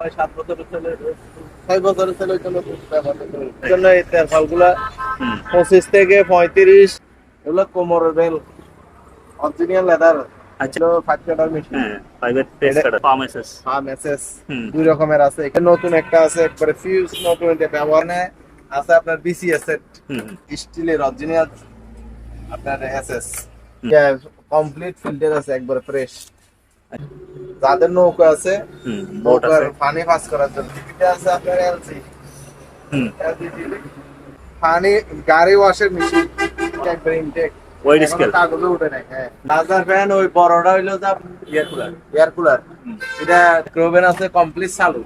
ছয় সাত বছরের ছেলে ছয় বছরের ছেলে জন্য এই পঁচিশ থেকে পঁয়ত্রিশ এগুলো কোমরের বেল অরিজিনাল লেদার আচ্ছা। ফাইভ কাটার মেশিন হ্যাঁ পাম এসএস দুই রকমের আছে। এখানে নতুন একটা আছে একবারে ফিউজ নতুন এটা ব্যবহার নেয়। আছে আপনার বিসিএস হুম, স্টিলের অরিজিনাল আপনার এসএস। কমপ্লিট ফিল্টার আছে একবারে ফ্রেশ যাদের নৌকা আছে নৌকার পানি পাস করার জন্য। এটা আছে আপনার এলসি পানি গাড়ি ওয়াশের মেশিন একবারে ইনটেক ওয়েড স্কেল কাগজে উঠে নাই হ্যাঁ। রাজার ফ্যান ওই বড়টা হইল যা ইয়ার কুলার এয়ার কুলার এটা ক্রোবেন আছে কমপ্লিট চালু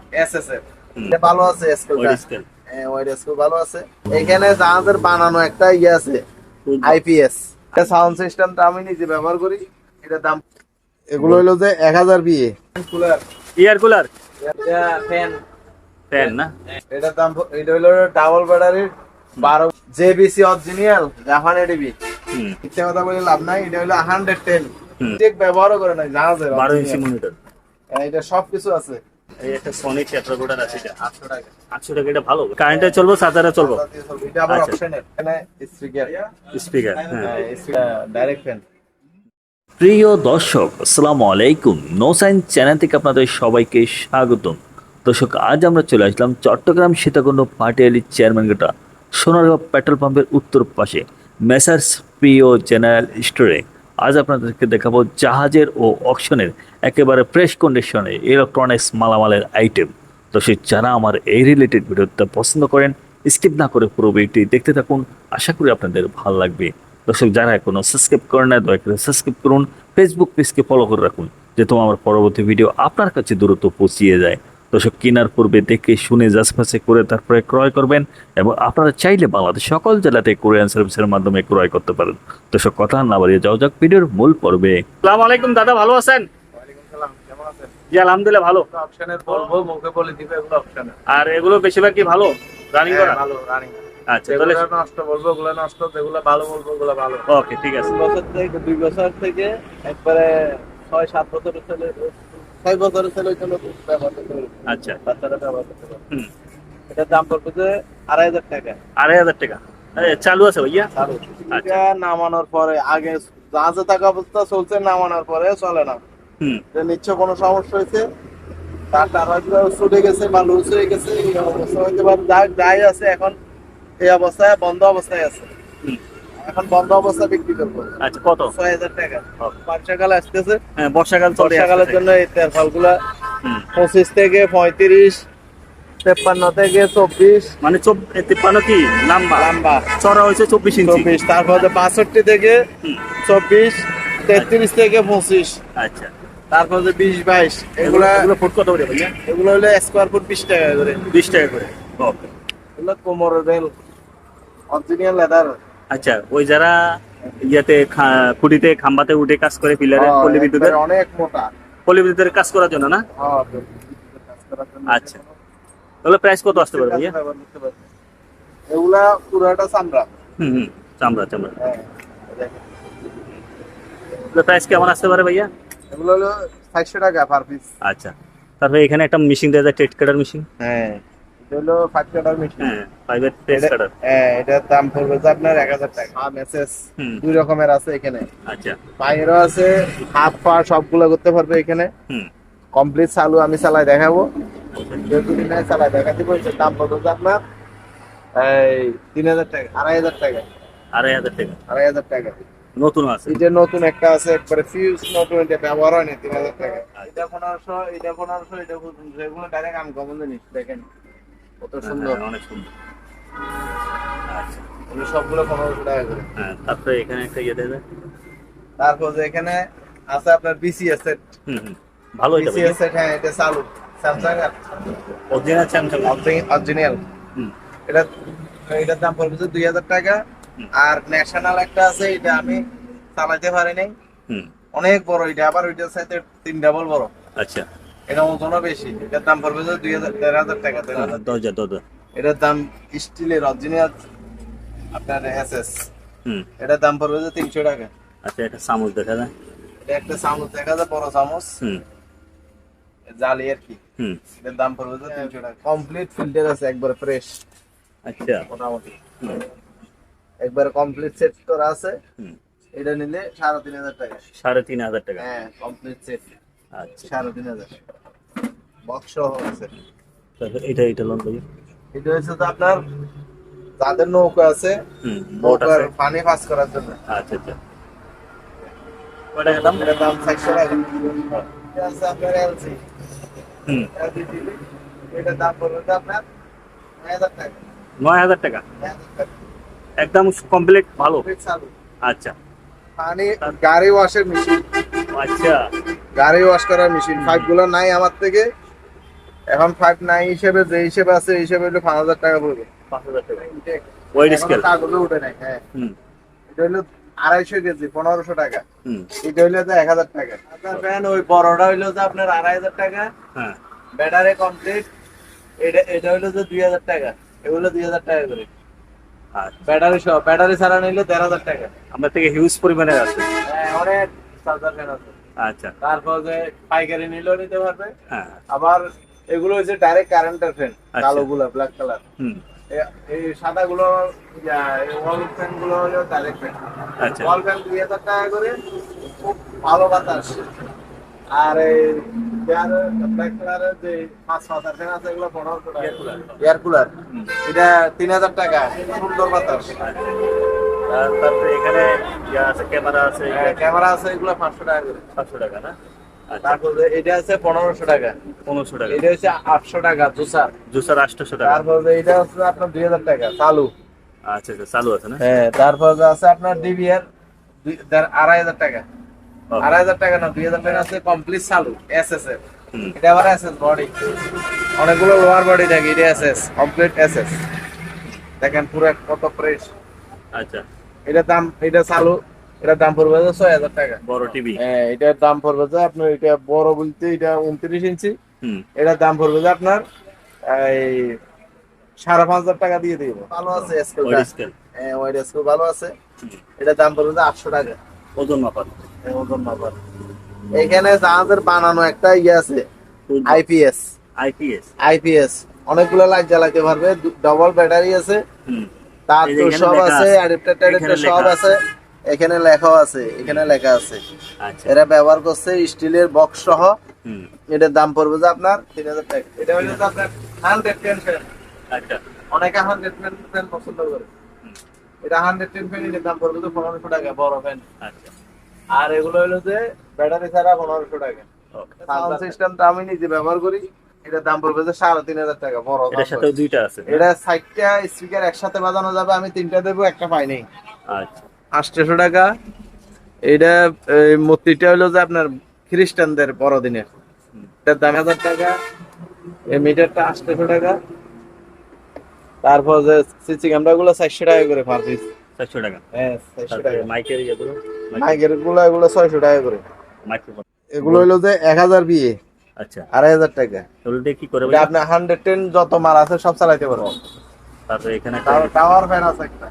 এটা ভালো আছে স্কেল হ্যাঁ স্কেল ভালো আছে। এখানে জাহাজের বানানো একটা ইয়ে আছে আইপিএস এটা সাউন্ড সিস্টেমটা আমি নিজে ব্যবহার করি এটা দাম এগুলো হলো যে এক হাজার বিয়ে। Cooler air cooler? Fan fan না? এটার দাম এটা হলো ডাবল ব্যাটারির বারো জেবিসি অরিজিনাল জাপান এডিবি হুম। মিথ্যা কথা বলে লাভ নাই এটা হলো হান্ড্রেড টেন। চেক ব্যবহারও করে নাই জাহাজের বারো ইঞ্চি মনিটর হ্যাঁ, এটা সব কিছু আছে। এই একটা সোনি টেট্রাকোডার আছে এটা। টাকা। আটশো টাকা এটা ভালো। কারেন্টে চলবো চার্জারে চলবো? এটা আবার। অপশনের এখানে স্পিকার স্পিকার হ্যাঁ। ডাইরেক্ট ফ্যান প্রিয় দর্শক, আসসালামু আলাইকুম। নোসাইন চ্যানেল থেকে আপনাদের সবাইকে স্বাগতম। দর্শক, আজ আমরা চলে আসলাম চট্টগ্রাম সীতাকুণ্ড পাটিয়ালি চেয়ারম্যান গেটা, সোনারগাঁও পেট্রোল পাম্পের উত্তর পাশে মেসার্স প্রিয় জেনারেল স্টোরে আজ আপনাদেরকে দেখাবো জাহাজের ও অকশনের একেবারে ফ্রেশ কন্ডিশনে ইলেকট্রনিক্স মালামালের আইটেম দর্শক, যারা আমার এই রিলেটেড ভিডিওটা পছন্দ করেন স্কিপ না করে পুরো ভিডিওটি দেখতে থাকুন। আশা করি আপনাদের ভালো লাগবে। দর্শক যারা এখনও সাবস্ক্রাইব করেন না দয়া করে সাবস্ক্রাইব করুন। ফেসবুক পেজকে ফলো করে রাখুন যেহেতু আমার পরবর্তী ভিডিও আপনার কাছে দ্রুত পৌঁছিয়ে যায়। দর্শক কেনার পূর্বে দেখে শুনে যাচাই করে তারপরে ক্রয় করবেন এবং আপনারা চাইলে বাংলাদেশ সকল জেলাতে কোরিয়ান সার্ভিসের মাধ্যমে ক্রয় করতে পারেন। দর্শক কথা না বাড়িয়ে যাও যাক ভিডিওর মূল পর্বে। আসসালামু আলাইকুম দাদা ভালো আছেন? ওয়ালাইকুম সালাম কেমন আছেন জি আলহামদুলিল্লাহ ভালো। অপশনের বলব মুখে বলে দিবে এগুলো অপশনের আর এগুলো বেশিরভাগ কি ভালো? রানিং করা? ভালো রানিং আচ্ছা তাহলে নষ্ট বলব ওগুলো নষ্ট যেগুলো ভালো বলব ওগুলো ভালো। ওকে ঠিক আছে। বছর থেকে দুই বছর থেকে একবারে ছয় সাত বছরের ছেলে ছয় বছরের ছেলে ওই জন্য ব্যবহার করতে আচ্ছা। বাচ্চারা ব্যবহার করতে হুম। এটার দাম পড়বে যে আড়াই হাজার টাকা। আড়াই হাজার টাকা। চালু আছে ভাইয়া? আচ্ছা। এটা নামানোর পরে আগে জাহাজে থাকা অবস্থা চলছে নামানোর পরে চলে না। হুম। যে নিশ্চয় কোনো সমস্যা হয়েছে তার টাকা ছুটে গেছে বা লুজ হয়ে গেছে এই অবস্থা হইতে পারে যাই আছে এখন এই অবস্থায় বন্ধ অবস্থায় আছে। এখন বন্ধ অবস্থা বিক্রি করব। আচ্ছা কত? ছয় হাজার টাকা. বর্ষাকাল আসতেছে। হ্যাঁ বর্ষাকাল বর্ষাকালের। জন্য এই ফলগুলা পঁচিশ থেকে পঁয়ত্রিশ তেপ্পান্ন থেকে চব্বিশ। মানে তিপ্পান্ন কি? লম্বা? লম্বা। চড়া হয়েছে চব্বিশ ইঞ্চি। চব্বিশ তারপরে বাষট্টি থেকে চব্বিশ তেত্রিশ থেকে পঁচিশ। আচ্ছা। তারপরে বিশ বাইশ। এগুলা এগুলো ফুট কত করে এগুলো হলো স্কোয়ার ফুট বিশ টাকা করে। বিশ টাকা করে। এগুলো কোমরের বেল অরিজিনাল লেদার আচ্ছা ওই যারা ইয়াতে খুঁটিতে খাম্বাতে উঠে কাজ করে পিলারে পল্লী বিদ্যুতের? অনেক মোটা। পল্লী বিদ্যুতের কাজ করার জন্য না? হ্যাঁ, আচ্ছা। তাহলে প্রাইস কত আসতে পারে ভাইয়া। এগুলা পুরাটা চামড়া। হুম হুম চামড়া চামড়া। হ্যাঁ প্রাইস কেমন আসতে পারে ভাইয়া? এগুলো হলো চারশো টাকা পার পিস আচ্ছা। তারপরে এখানে একটা মেশিন দেওয়া যায় টেট কাটার মেশিন হ্যাঁ। হলো ফাইভ কাটার মেশিন হ্যাঁ কাটার হ্যাঁ এটার দাম পড়বে যে আপনার এক হাজার টাকা। দুই রকমের আছে এখানে। আচ্ছা। পায়েরও আছে হাত পা সবগুলো করতে পারবে এখানে। কমপ্লিট চালু আমি চালাই দেখাবো। যেহেতু দিনে চালাই দেখাতে বলছে দাম পড়বে আপনার এই তিন হাজার টাকা আড়াই হাজার টাকা। আড়াই হাজার টাকা। আড়াই হাজার টাকা। নতুন আছে। এটা নতুন একটা আছে একবারে ফিউজ নতুন এটা ব্যবহার হয়নি তিন হাজার টাকা। এটা পনেরোশো এটা পনেরোশো এটা এগুলো ডাইরেক্ট আমি কমন জিনিস দেখেন। কত সুন্দর। হ্যাঁ, অনেক সুন্দর। আচ্ছা সবগুলো পনেরোশো টাকা করে। হ্যাঁ তারপরে এখানে একটা ইয়ে দেবে। তারপর যে এখানে আছে আপনার বিসিএস সেট ভালো বিসিএস সেট হ্যাঁ এটা চালু। স্যামসাং অরিজিনাল স্যামসাং অরিজিনাল এটা এটার দাম পড়বে যে দুই হাজার টাকা। আর ন্যাশনাল একটা আছে এটা আমি চালাতে পারি নাই। হুম। অনেক বড় এটা আবার ওইটার সাথে তিন ডাবল বড়। আচ্ছা। এটা ওজনও বেশি। এটার দাম পড়বে যে দুই হাজার দেড় হাজার টাকা দেড় হাজার দরজা দরজা এটার দাম স্টিলের অরিজিনাল আপনার এসএস হুম। এটার দাম পড়বে যে তিনশো টাকা। আচ্ছা একটা চামচ দেখা যায়। এটা একটা চামচ দেখা যায় বড় চামচ। হুম। জালি আর কি। হুম। এটার দাম পড়বে যে তিনশো টাকা। কমপ্লিট ফিল্টার আছে একবারে ফ্রেশ আচ্ছা। মোটামুটি। একবারে কমপ্লিট সেট করা আছে। হুম। এটা নিলে সাড়ে তিন হাজার টাকা। সাড়ে তিন হাজার টাকা। হ্যাঁ কমপ্লিট সেট আচ্ছা। সাড়ে তিন হাজার বক্স আছে এটা এটা লোন ভাই এটা হচ্ছে তো আপনার যাদের নৌকা আছে। নৌকার পানি পাস করার জন্য। আচ্ছা আচ্ছা। কয় দাম এটার দাম চারশো টাকা। এটা আছে আপনার এলসি হুম। LC TV. এটার দাম পড়বে আপনার নয় হাজার টাকা। নয় হাজার টাকা? নয় হাজার টাকা। একদম কমপ্লিট ভালো। আচ্ছা। পানি গাড়ি ওয়াশের মেশিন। আচ্ছা। গাড়ি ওয়াশ করার মেশিন পাইপগুলো নাই আমার থেকে। এখন পাইপ নাই হিসেবে যে হিসেবে আছে এই হিসেবে হলো পাঁচ হাজার টাকা পড়বে। পাঁচ হাজার টাকা। ওয়েট স্কেল কাগজে উঠে নাই হ্যাঁ। এটা হলো আড়াইশো কেজি পনেরোশো টাকা। এটা হইল যে এক হাজার টাকা। আপনার ফ্যান ওই বড়টা হইল যে আপনার আড়াই হাজার টাকা। হ্যাঁ। ব্যাটারি কমপ্লিট এটা এটা হইল যে দুই হাজার টাকা। এগুলো দুই হাজার টাকা করে। আচ্ছা। ব্যাটারি সহ ব্যাটারি ছাড়া নিলে দেড় হাজার টাকা। আমার থেকে হিউজ পরিমাণে আছে। হ্যাঁ অনেক চার্জার ফ্যান আছে। আচ্ছা। তারপর যে পাইকারি নিলেও নিতে পারবে। হ্যাঁ। আবার এগুলো হচ্ছে ডাইরেক্ট কারেন্টের ফ্যান আচ্ছা। কালো গুলো ব্ল্যাক কালার এই সাদা গুলো ওয়াল ফ্যানগুলো হলো ডাইরেক্ট ফ্যান আচ্ছা। ওয়াল ফ্যান দুই হাজার টাকা করে খুব ভালো বাতাস। আর এই ব্ল্যাক কালারের যে পাঁচ হাজার ফ্যান আছে এগুলো টাকা। এয়ার কুলার এটা তিন হাজার টাকা। সুন্দর বাতাস। আর তারপরে এখানে আছে ক্যামেরা আছে ক্যামেরা আছে এগুলো পাঁচশো টাকা করে। টাকা না? আচ্ছা। তারপর এটা আছে পনেরোশো টাকা। পনেরোশো টাকা। এটা হচ্ছে আটশো টাকা জুসার। জুসার আটশোশো টাকা। তারপর এটা হচ্ছে আপনার দুই হাজার টাকা চালু। আচ্ছা আচ্ছা চালু আছে না? হ্যাঁ তারপর আছে আপনার ডিবিআর আড়াই হাজার টাকা। আড়াই হাজার টাকা না দুই হাজার টাকা আছে কমপ্লিট চালু এস এস এর এটা আবার এস এস বডি অনেকগুলো লোয়ার বডি থাকে এটা S S complete S S দেখেন পুরো কত ফ্রেশ আচ্ছা। এটার দাম এটা চালু এটার দাম পড়বে ছয় হাজার টাকা। বড় টিভি। হ্যাঁ এটার দাম পড়বে যে আপনার এটা বড় বলতে এটা উনত্রিশ ইঞ্চি। হুম। এটার দাম পড়বে যে আপনার এই সাড়ে পাঁচ হাজার টাকা দিয়ে দিব। ভালো আছে স্কেল হ্যাঁ ওয়াইড স্কেল ভালো আছে। এটার দাম পড়বে যে আটশো টাকা। ওজন মাপার। ওজন মাপার। এখানে জাহাজের বানানো একটা ইয়ে আছে আইপিএস আইপিএস আইপিএস অনেকগুলো লাইট জ্বালাতে পারবে ডবল ব্যাটারি আছে। হুম। তার তো সব আছে। অ্যাডাপ্টার ট্যাডাপ্টার সব আছে। এখানে লেখাও আছে এখানে লেখা আছে। আচ্ছা। এরা ব্যবহার করছে স্টিলের বক্স সহ। এটার দাম পড়বে যে আপনার তিন হাজার টাকা। এটা হলো আপনার হান্ড্রেড টেন ফ্যান অনেকে হান্ড্রেড ফ্যান পছন্দ করে। এটা হান্ড্রেড টেন ফ্যান এটার দাম পড়বে তো পনেরোশো টাকা বড় ফ্যান আচ্ছা। আর এগুলো হলো যে ব্যাটারি ছাড়া পনেরোশো টাকা। সাউন্ড সিস্টেমটা আমি নিজে ব্যবহার করি। এটার দাম পড়বে যে সাড়ে তিন হাজার টাকা বড় এটার সাথে দুইটা আছে এটা সাইডটা স্পিকার একসাথে বাজানো যাবে আমি তিনটা দেবো একটা পাইনি আচ্ছা। আটশোশো টাকা। এটা এই মূর্তিটা হলো যে আপনার খ্রিস্টানদের বড়দিনের। এটার দাম হাজার টাকা। এই মিটারটা আটশোশো টাকা। তারপর যে সিসি ক্যামেরা গুলো চারশো টাকা করে পার পিস চারশো টাকা। হ্যাঁ চারশো টাকা। মাইকের ইয়েগুলো? মাইকেরগুলো এগুলো ছয়শো টাকা করে। এগুলো হলো যে এক হাজার বিয়ে আচ্ছা। আড়াই হাজার টাকা। এগুলো দিয়ে কি করে আপনি হান্ড্রেড টেন যত মাল আছে সব চালাইতে পারবেন তারপরে এখানে টাওয়ার- টাওয়ার ফ্যান আছে একটা।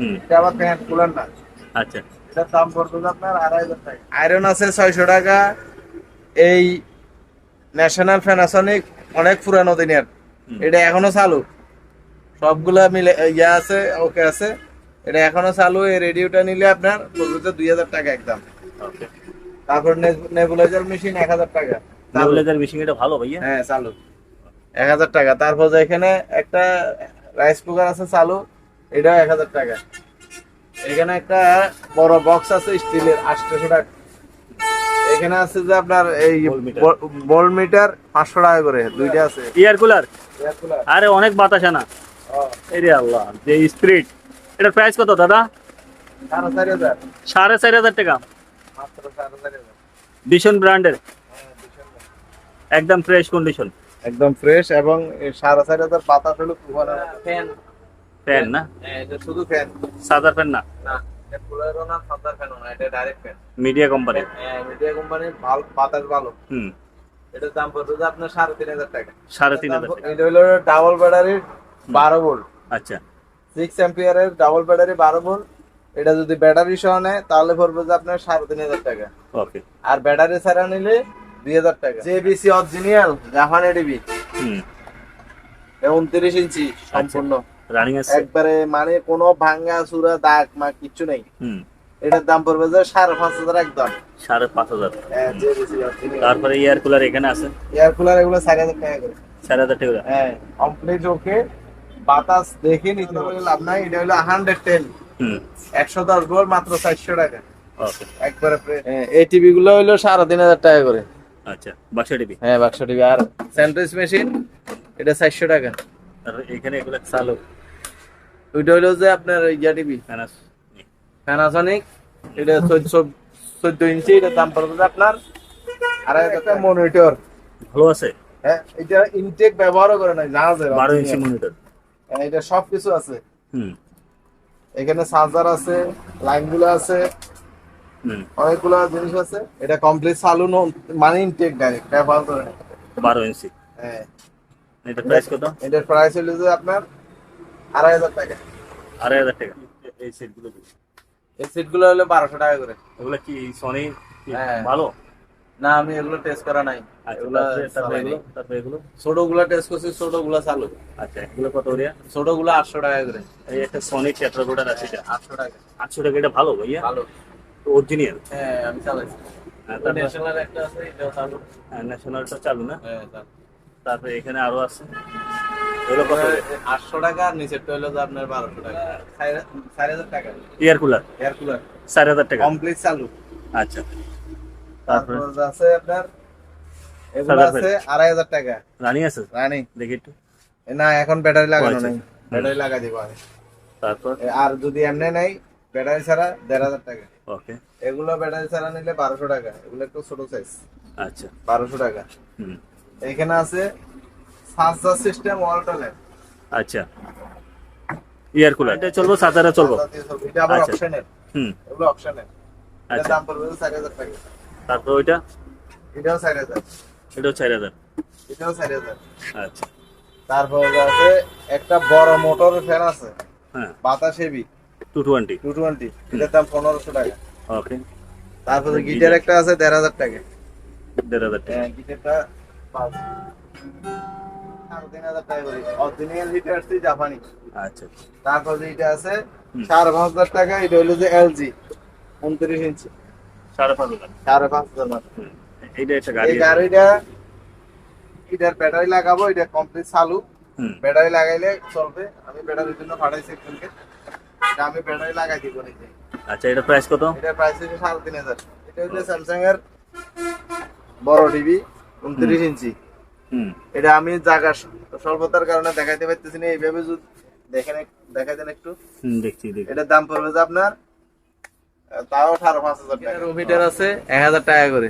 হুম। এটা ফ্যান কুলার না। আচ্ছা। এটার দাম পড়বে আপনার আড়াই হাজার টাকা। আয়রন আছে ছয়শো টাকা। এই ন্যাশনাল প্যানাসনিক অনেক পুরানো দিনের। এটা এখনও চালু। সবগুলা মিলে ইয়া আছে ওকে আছে। এটা এখনও চালু। এই রেডিওটা নিলে আপনার পড়বে দুই হাজার টাকা একদম। ওকে। তারপর নেবুলাইজার মেশিন এক হাজার টাকা। নেবুলাইজার মেশিন এটা ভালো ভাইয়া? হ্যাঁ চালু। এক হাজার টাকা। তারপর যে এখানে একটা রাইস কুকার আছে চালু এটাও এক হাজার টাকা। এখানে একটা বড় বক্স আছে স্টিলের আটশোশো টাকা। এখানে আছে যে আপনার এই বল মিটার। পাঁচশো টাকা করে দুইটা আছে। এয়ার কুলার আরে অনেক বাতাস আনা। এরে আল্লাহ যে স্পিরিট এটার প্রাইস কত দাদা? সাড়ে চারি হাজার। সাড়ে চার হাজার টাকা। ভীষণ ব্র্যান্ডের। একদম ফ্রেশ কন্ডিশন একদম ফ্রেশ এবং সাড়ে চারি হাজার পাতা হলো ফ্যান ফ্যান না? এটা শুধু ফ্যান সাদার ফ্যান না? না এটা কুলারও না সাদার ফ্যানও না এটা ডাইরেক্ট ফ্যান মিডিয়া কোম্পানি হ্যাঁ মিডিয়া কোম্পানির ভালো বাতাস ভালো। হুম। এটার দাম পড়বে আপনার সাড়ে তিন হাজার টাকা। সাড়ে তিন হাজার টাকা। এটা হলো ডাবল ব্যাটারির বারো ভোল্ট আচ্ছা। সিক্স এম্পিয়ারের ডাবল ব্যাটারি বারো ভোল্ট এটা যদি ব্যাটারি সহ নেয় তাহলে পড়বে যে আপনার সাড়ে তিন হাজার টাকা। ওকে আর ব্যাটারি ছাড়া নিলে টাকা। জেবিসি অরিজিনাল জাপানি হুম। উনত্রিশ ইঞ্চি সম্পূর্ণ। রানিং আছে? একবারে মানে কোনো ভাঙ্গা চূড়া দাগ মা কিচ্ছু নেই। হুম। এটার দাম পড়বে যে সাড়ে পাঁচ হাজার একদম। সাড়ে পাঁচ হাজার। হ্যাঁ তারপরে এয়ার কুলার এখানে আছে? এয়ার কুলার এগুলো চার হাজার টাকা করে। চার হাজার টাকা হ্যাঁ কমপ্লিট ওকে। বাতাস দেখে নিতে লাভ নাই এটা হলো হান্ড্রেড টেন একশো দশ গোল মাত্র চারশো টাকা। ওকে। একবারে এই টিভি গুলো হইল সাড়ে তিন হাজার টাকা করে। আচ্ছা বাক্সা টিভি হ্যাঁ বাক্স টিভি আর স্যান্ডউইচ মেশিন এটা চারশো টাকা। আর এখানে এগুলো চালু। ওইটা হইল যে আপনার ইয়া টিভি প্যানাসনিক এটা চোদ্দ ইঞ্চি এটার দাম পড়বে যে আপনার আর একটা মনিটর ভালো আছে? হ্যাঁ এটা ইনটেক ব্যবহারও করে নাই জাহাজের বারো ইঞ্চি মনিটর হ্যাঁ, এটা সব কিছু আছে। হুম। এখানে চার্জার আছে লাইনগুলো আছে। অনেকগুলো জিনিস আছে। এটা কমপ্লিট সালুন মানে ইনটেক ডাইরেক্ট করে নাই। বারো ইঞ্চি। হ্যাঁ। এটা প্রাইস কত? এটার প্রাইস হলো যে আপনার আড়াই হাজার টাকা। আড়াই হাজার টাকা। এই সেটগুলো এই সিটগুলো হলো বারোশো টাকা করে। এগুলো কি সনি হ্যাঁ। ভালো? না আমি এগুলো টেস্ট করা নাই। আচ্ছা এগুলো তারপরে-। এগুলো? তারপরে এগুলো? ছোটগুলা টেস্ট করছি ছোটগুলা চালু আচ্ছা এগুলো কত রিয়া ছোটগুলা আটশো টাকা করে। এই একটা সনি টেট্রাগোডার আছে এটা। আটশো টাকা। আটশো টাকা এটা ভালো ভাইয়া। ভালো। অরিজিনাল হ্যাঁ আমি চালাইছি। ন্যাশনাল একটা আছে এটাও চালু। ন্যাশনালটা চালু না? হ্যাঁ তারপরে এখানে আরও আছে। আটশো টাকা আর নিচেরটা হলো আপনার বারোশো টাকা। চার- চার হাজার টাকা। Air cooler? Air cooler. চার হাজার টাকা। কমপ্লিট চালু। আচ্ছা। তারপরে আছে আপনার এগুলো আছে আড়াই হাজার টাকা। রানি আছে? রানি। দেখি একটু। না এখন ব্যাটারি লাগানো আচ্ছা। নাই। ব্যাটারি লাগাই দিব তারপর আর যদি এমনি নাই ব্যাটারি ছাড়া দেড় হাজার টাকা। ওকে। এগুলো ব্যাটারি ছাড়া নিলে বারোশো টাকা এগুলো একটু ছোট সাইজ আচ্ছা। বারোশো টাকা। এখানে আছে সার্জার সিস্টেম ওয়ালটনের আচ্ছা। ইয়ার কুলার এটা চলবো সাত হাজার এটা আবার আচ্ছা। অপশনের হুম। এগুলো অপশনের এটা আচ্ছা। দাম পড়বে চার হাজার টাকা। তারপর ওইটা? এটাও চার হাজার। এটাও চার হাজার। এটাও চার হাজার। আচ্ছা। তারপর আছে একটা বড় মোটর ফ্যান আছে। হ্যাঁ। বাতাসেবি হ্যাঁ, হ্যাঁ, আচ্ছা, আচ্ছা। সাড়ে পাঁচ হাজার টাকা এটা হলো যে এলজি উনত্রিশ ইঞ্চি। সাড়ে পাঁচ হাজার। সাড়ে পাঁচ হাজার এইটা একটা গাড়ি এই গাড়িটা এটার ব্যাটারি লাগাবো এটা কমপ্লিট চালু। ব্যাটারি লাগাইলে চলবে। আমি ব্যাটারির জন্য পাঠাইছি এটা আমি ব্যাটারি লাগাই দিব নিজে আচ্ছা এটা প্রাইস কত? এটার প্রাইস হচ্ছে সাড়ে তিন হাজার। এটা হচ্ছে স্যামসাং এর বড় টিভি উনত্রিশ ইঞ্চি। এটা আমি জায়গা স্বল্পতার কারণে দেখাইতে পারতেছি না এইভাবে যদি দেখেন দেখাই দেন একটু। দেখছি দেখি এটার দাম পড়বে যে আপনার তাও সাড়ে পাঁচ হাজার টাকা। রুমিটার আছে এক হাজার টাকা করে।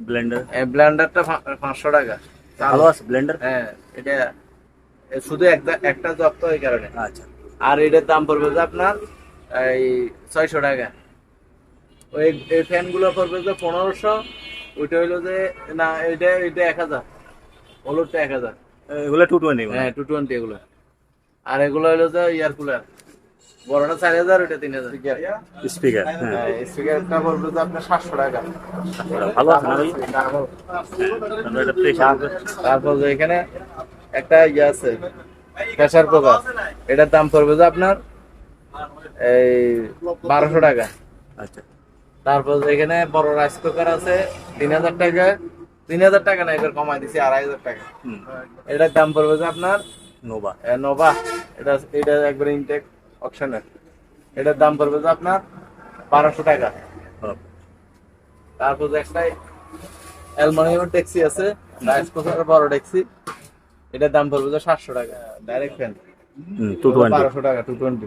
ব্লেন্ডার ব্লেন্ডারটা পাঁচশো টাকা। ভালো আছে ব্লেন্ডার হ্যাঁ এটা শুধু একটা একটা জব তো এই কারণে। আচ্ছা। আর এটার দাম পড়বে যে আপনার এই ছয়শো টাকা। ওই এই ফ্যানগুলো পড়বে যে পনেরোশো ওইটা হইল যে না এটা এটা এক হাজার। হলুদটা এক হাজার। এগুলো টু টোয়েন্টি হ্যাঁ টু টোয়েন্টি এগুলো। আর এগুলো হইল যে ইয়ার কুলার। বড়টা চার হাজার ওইটা তিন হাজার। স্পিকার হ্যাঁ। হ্যাঁ স্পিকারটা পড়বে যে আপনার সাতশো টাকা। ভালো আছে তারপর- এখানে একটা ইয়ে আছে। Pressure cooker. এটার দাম পড়বে যে আপনার এই বারোশো টাকা। আচ্ছা। তারপর এখানে বড় রাইস কুকার আছে তিন হাজার টাকা। তিন হাজার টাকা না এবার কমাই দিছি আড়াই হাজার টাকা। হুম। এটার দাম পড়বে যে আপনার নোভা। এ, নোভা। এটা এটা একবার ইনটেক অপশনের এটার দাম পড়বে যে আপনার বারোশো টাকা। তারপর যে একটা অ্যালুমিনিয়াম ট্যাক্সি আছে রাইস কুকারের বড় ট্যাক্সি। এটার দাম পড়বে তো সাতশো টাকা। ডাইরেক্ট ফ্যান হুম টু টোয়েন্টি বারোশো টাকা টু টোয়েন্টি